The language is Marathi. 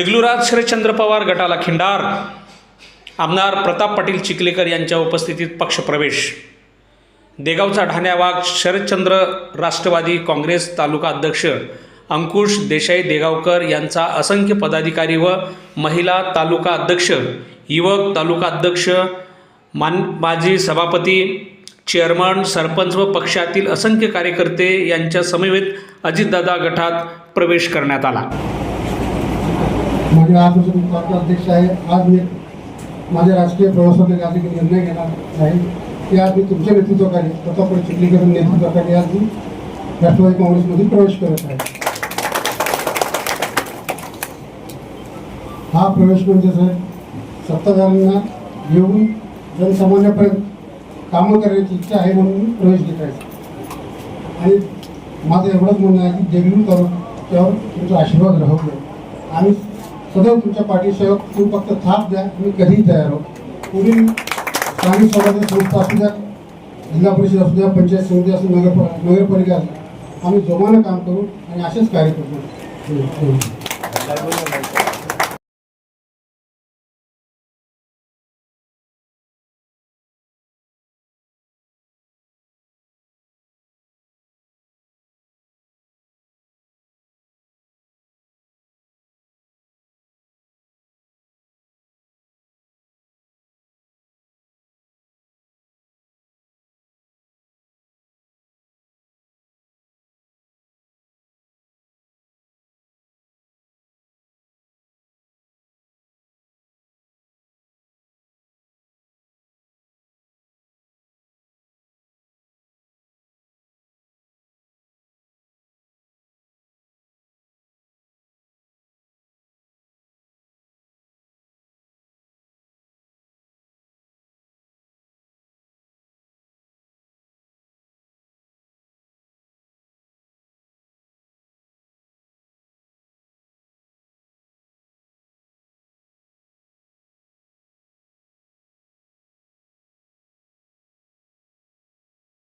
देगलुराज शरदचंद्र पवार गटाला खिंडार. आमदार प्रताप पाटील चिखलेकर यांच्या उपस्थितीत पक्षप्रवेश. देगावचा ढाण्या वाघ शरदचंद्र राष्ट्रवादी काँग्रेस तालुका अध्यक्ष अंकुश देसाई देगावकर यांचा असंख्य पदाधिकारी व महिला तालुका अध्यक्ष युवक तालुका अध्यक्ष मान माजी सभापती चेअरमन सरपंच व पक्षातील असंख्य कार्यकर्ते यांच्या समवेत अजितदादा गटात प्रवेश करण्यात आला. आजपासून तालुका अध्यक्ष आहे. आज मी माझ्या राजकीय प्रवासातील आज एक निर्णय घेणार आहे. की आज मी तुमच्या नेतृत्वाखाली प्रताप चिखलीकरण नेतृत्वाखाली आज मी राष्ट्रवादी काँग्रेसमध्ये प्रवेश करत आहे. हा प्रवेश म्हणजे सर सत्ताधाऱ्यांना घेऊन जनसामान्यापर्यंत कामं करण्याची इच्छा आहे म्हणून मी प्रवेश घेत आहे. आणि माझं एवढंच म्हणणं आहे की देगलूर त्यावर तुमचा आशीर्वाद राहू द्या. आम्ही सदैव तुमच्या पाठीशी तुम्ही फक्त थाप द्या. तुम्ही कधीही तयार आहोत पुढील स्थानिक स्वराज्य संस्था असू द्या. जिल्हा परिषद असू द्या पंचायत समिती असू नगर नगरपालिका असू आम्ही जोमानं काम करू आणि असेच कार्य करू.